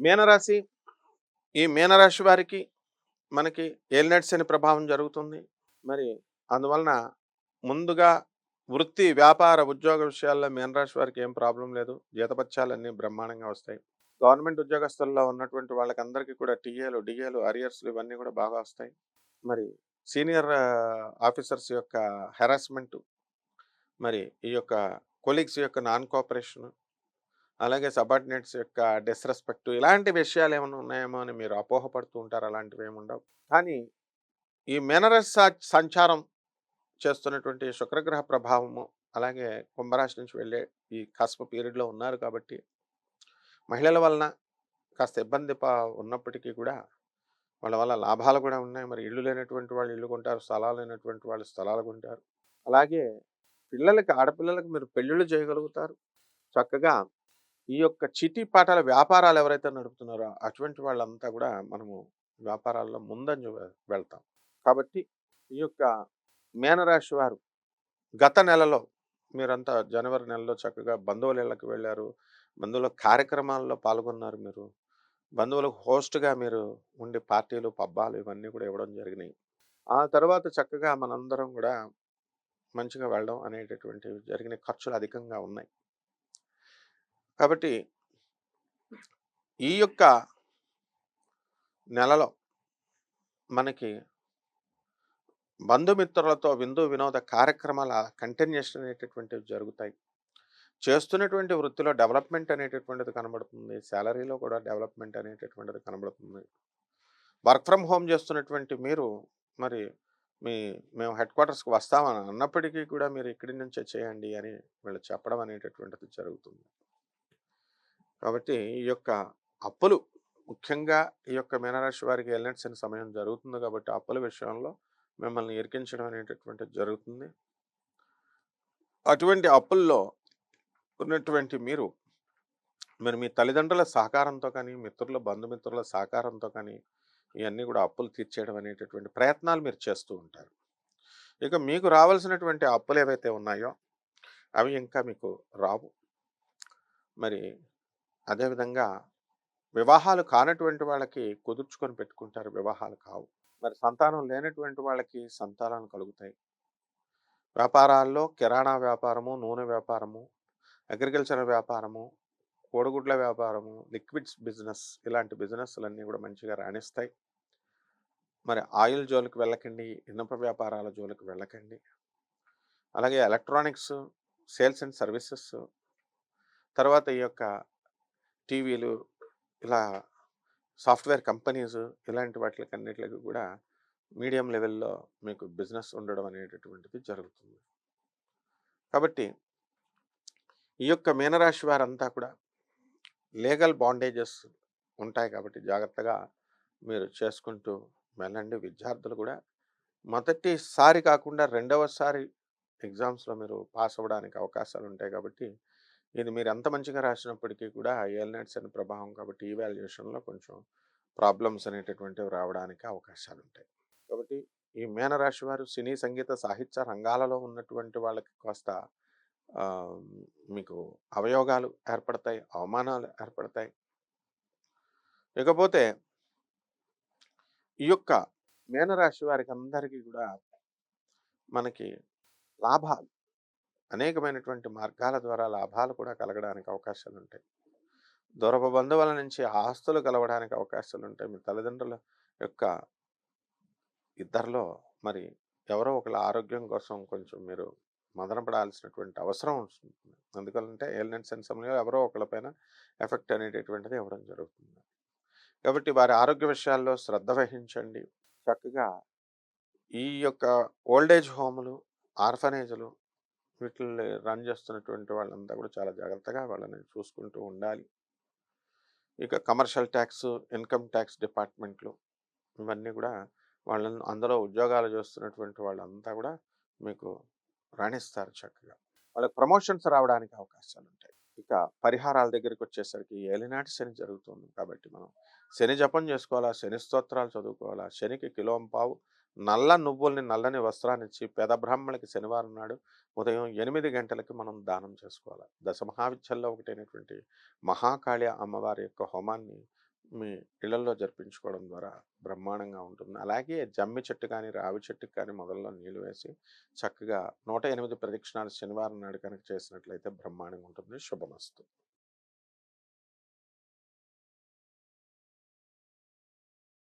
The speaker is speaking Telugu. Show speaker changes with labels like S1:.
S1: మీనరాశి ఈ మీనరాశి వారికి మనకి ఏలినట్స్ అనే ప్రభావం జరుగుతుంది. మరి అందువలన ముందుగా వృత్తి వ్యాపార ఉద్యోగ విషయాల్లో మీనరాశి వారికి ఏం ప్రాబ్లం లేదు. జీతపత్యాలన్నీ బ్రహ్మాండంగా వస్తాయి. గవర్నమెంట్ ఉద్యోగస్తుల్లో ఉన్నటువంటి వాళ్ళకందరికీ కూడా టీఏలు డిఏలు అరియర్స్లు ఇవన్నీ కూడా బాగా వస్తాయి. మరి సీనియర్ ఆఫీసర్స్ యొక్క హెరాస్మెంట్ మరి ఈ యొక్క కొలీగ్స్ యొక్క నాన్ కోఆపరేషను అలాగే సబార్డినేట్స్ యొక్క డిస్రెస్పెక్ట్ ఇలాంటి విషయాలు ఏమైనా ఉన్నాయేమో అని మీరు అపోహపడుతూ ఉంటారు. అలాంటివి ఏమి ఉండవు. కానీ ఈ మెనరస్ సంచారం చేస్తున్నటువంటి శుక్రగ్రహ ప్రభావము అలాగే కుంభరాశి నుంచి వెళ్ళే ఈ కస్ప పీరియడ్లో ఉన్నారు కాబట్టి మహిళల వలన కాస్త ఇబ్బంది ఉన్నప్పటికీ కూడా వాళ్ళ వల్ల లాభాలు కూడా ఉన్నాయి. మరి ఇల్లు లేనటువంటి వాళ్ళు ఇల్లు కొంటారు. స్థలాలు లేనటువంటి వాళ్ళు స్థలాలు కొంటారు. అలాగే పిల్లలకి ఆడపిల్లలకు మీరు పెళ్ళిళ్ళు చేయగలుగుతారు. చక్కగా ఈ యొక్క చిటి పాటల వ్యాపారాలు ఎవరైతే నడుపుతున్నారో అటువంటి వాళ్ళంతా కూడా మనము వ్యాపారాల్లో ముందంజ వెళ్తాం. కాబట్టి ఈ యొక్క మేనరాశి వారు గత నెలలో మీరంతా జనవరి నెలలో చక్కగా బంధువుల ఇళ్ళకి వెళ్ళారు. బంధువుల కార్యక్రమాల్లో పాల్గొన్నారు మీరు. బంధువులకు హోస్ట్గా మీరు ఉండే పార్టీలు పబ్బాలు ఇవన్నీ కూడా ఇవ్వడం జరిగినాయి. ఆ తర్వాత చక్కగా మనందరం కూడా మంచిగా వెళ్ళడం అనేటటువంటివి జరిగిన ఖర్చులు అధికంగా ఉన్నాయి. కాబట్టి ఈ యొక్క నెలలో మనకి బంధుమిత్రులతో విందు వినోద కార్యక్రమాల కంటిన్యూషన్ అనేటటువంటివి జరుగుతాయి. చేస్తున్నటువంటి వృత్తిలో డెవలప్మెంట్ అనేటటువంటిది కనబడుతుంది. శాలరీలో కూడా డెవలప్మెంట్ అనేటటువంటిది కనబడుతుంది. వర్క్ ఫ్రమ్ హోమ్ చేస్తున్నటువంటి మీరు మరి మీ మేము హెడ్ క్వార్టర్స్కి వస్తామని అన్నప్పటికీ కూడా మీరు ఇక్కడి నుంచే చేయండి అని వీళ్ళు చెప్పడం అనేటటువంటిది జరుగుతుంది. కాబట్టి ఈ యొక్క అప్పులు ముఖ్యంగా ఈ యొక్క మీనరాశి వారికి వెళ్ళాల్సిన సమయం జరుగుతుంది కాబట్టి అప్పుల విషయంలో మిమ్మల్ని ఇరికించడం అనేటటువంటిది జరుగుతుంది. అటువంటి అప్పుల్లో ఉన్నటువంటి మీరు మీరు మీ తల్లిదండ్రుల సహకారంతో కానీ మిత్రుల బంధుమిత్రుల సహకారంతో కానీ ఇవన్నీ కూడా అప్పులు తీర్చేయడం అనేటటువంటి ప్రయత్నాలు మీరు చేస్తూ ఉంటారు. ఇక మీకు రావాల్సినటువంటి అప్పులు ఏవైతే ఉన్నాయో అవి ఇంకా మీకు రావు. మరి అదేవిధంగా వివాహాలు కానటువంటి వాళ్ళకి కుదుర్చుకొని పెట్టుకుంటారు వివాహాలు కావు. మరి సంతానం లేనటువంటి వాళ్ళకి సంతానాలు కలుగుతాయి. వ్యాపారాల్లో కిరాణా వ్యాపారము నూనె వ్యాపారము అగ్రికల్చర్ వ్యాపారము కోడిగుడ్ల వ్యాపారము లిక్విడ్స్ బిజినెస్ ఇలాంటి బిజినెస్లన్నీ కూడా మంచిగా రాణిస్తాయి. మరి ఆయిల్ జోలికి వెళ్ళకండి ఇనుప వ్యాపారాల జోలికి వెళ్ళకండి. అలాగే ఎలక్ట్రానిక్స్ సేల్స్ అండ్ సర్వీసెస్ తర్వాత ఈ యొక్క టీవీలు ఇలా సాఫ్ట్వేర్ కంపెనీస్ ఇలాంటి వాటికి అన్నిటికి కూడా మీడియం లెవెల్లో మీకు బిజినెస్ ఉండడం అనేటటువంటిది జరుగుతుంది. కాబట్టి ఈ యొక్క మీనరాశి వారంతా కూడా లీగల్ బాండేజెస్ ఉంటాయి కాబట్టి జాగ్రత్తగా మీరు చేసుకుంటూ వెళ్ళండి. విద్యార్థులు కూడా మొదటిసారి కాకుండా రెండవసారి ఎగ్జామ్స్లో మీరు పాస్ అవ్వడానికి అవకాశాలు ఉంటాయి కాబట్టి ఇది మీరు ఎంత మంచిగా రాసినప్పటికీ కూడా ఎల్నెట్స్ అనే ప్రభావం కాబట్టి ఈ వాల్యుయేషన్లో కొంచెం ప్రాబ్లమ్స్ అనేటటువంటివి రావడానికి అవకాశాలు ఉంటాయి కాబట్టి ఈ మీనరాశి వారు సినీ సంగీత సాహిత్య రంగాలలో ఉన్నటువంటి వాళ్ళకి కాస్త మీకు అవయోగాలు ఏర్పడతాయి అవమానాలు ఏర్పడతాయి. ఇకపోతే ఈ యొక్క మీనరాశి వారికి అందరికీ కూడా మనకి లాభాలు అనేకమైనటువంటి మార్గాల ద్వారా లాభాలు కూడా కలగడానికి అవకాశాలు ఉంటాయి దూరపు బంధువుల నుంచి ఆస్తులు కలవడానికి అవకాశాలు ఉంటాయి మీ తల్లిదండ్రుల యొక్క ఇద్దరిలో మరి ఎవరో ఒకళ్ళ ఆరోగ్యం కోసం కొంచెం మీరు మదనపడాల్సినటువంటి అవసరం ఉంటుంది. ఎందుకంటే ఏలినెంట్స్ అండ్ సమయంలో ఎవరో ఒకళ్ళపైన ఎఫెక్ట్ అనేటటువంటిది ఇవ్వడం జరుగుతుంది. కాబట్టి వారి ఆరోగ్య విషయాల్లో శ్రద్ధ వహించండి. చక్కగా ఈ యొక్క ఓల్డేజ్ హోములు ఆర్ఫనేజ్లు వీటిని రన్ చేస్తున్నటువంటి వాళ్ళంతా కూడా చాలా జాగ్రత్తగా వాళ్ళని చూసుకుంటూ ఉండాలి. ఇక కమర్షియల్ ట్యాక్స్ ఇన్కమ్ ట్యాక్స్ డిపార్ట్మెంట్లు ఇవన్నీ కూడా వాళ్ళని అందులో ఉద్యోగాలు చేస్తున్నటువంటి వాళ్ళంతా కూడా మీకు రాణిస్తారు చక్కగా. వాళ్ళకి ప్రమోషన్స్ రావడానికి అవకాశాలు ఉంటాయి. ఇక పరిహారాల దగ్గరికి వచ్చేసరికి ఏలినాటి శని జరుగుతుంది. కాబట్టి మనం శని జపం చేసుకోవాలా శని స్తోత్రాలు చదువుకోవాలా శనికి కిలోం పావు నల్ల నువ్వుల్ని నల్లని వస్త్రాన్నిచ్చి పేద బ్రాహ్మణులకి శనివారం నాడు ఉదయం ఎనిమిది గంటలకి మనం దానం చేసుకోవాలి. దశ మహావిద్యల్లో ఒకటైనటువంటి మహాకాళి అమ్మవారి యొక్క హోమాన్ని మీ ఇళ్ళలో జరిపించుకోవడం ద్వారా బ్రహ్మాండంగా ఉంటుంది. అలాగే జమ్మి చెట్టు కానీ రావి చెట్టుకి కానీ మొదల్లో నీళ్ళు వేసి చక్కగా నూట ఎనిమిది ప్రదక్షిణాలు శనివారం నాడు కనుక చేసినట్లయితే బ్రహ్మాండంగా ఉంటుంది. శుభమస్తు.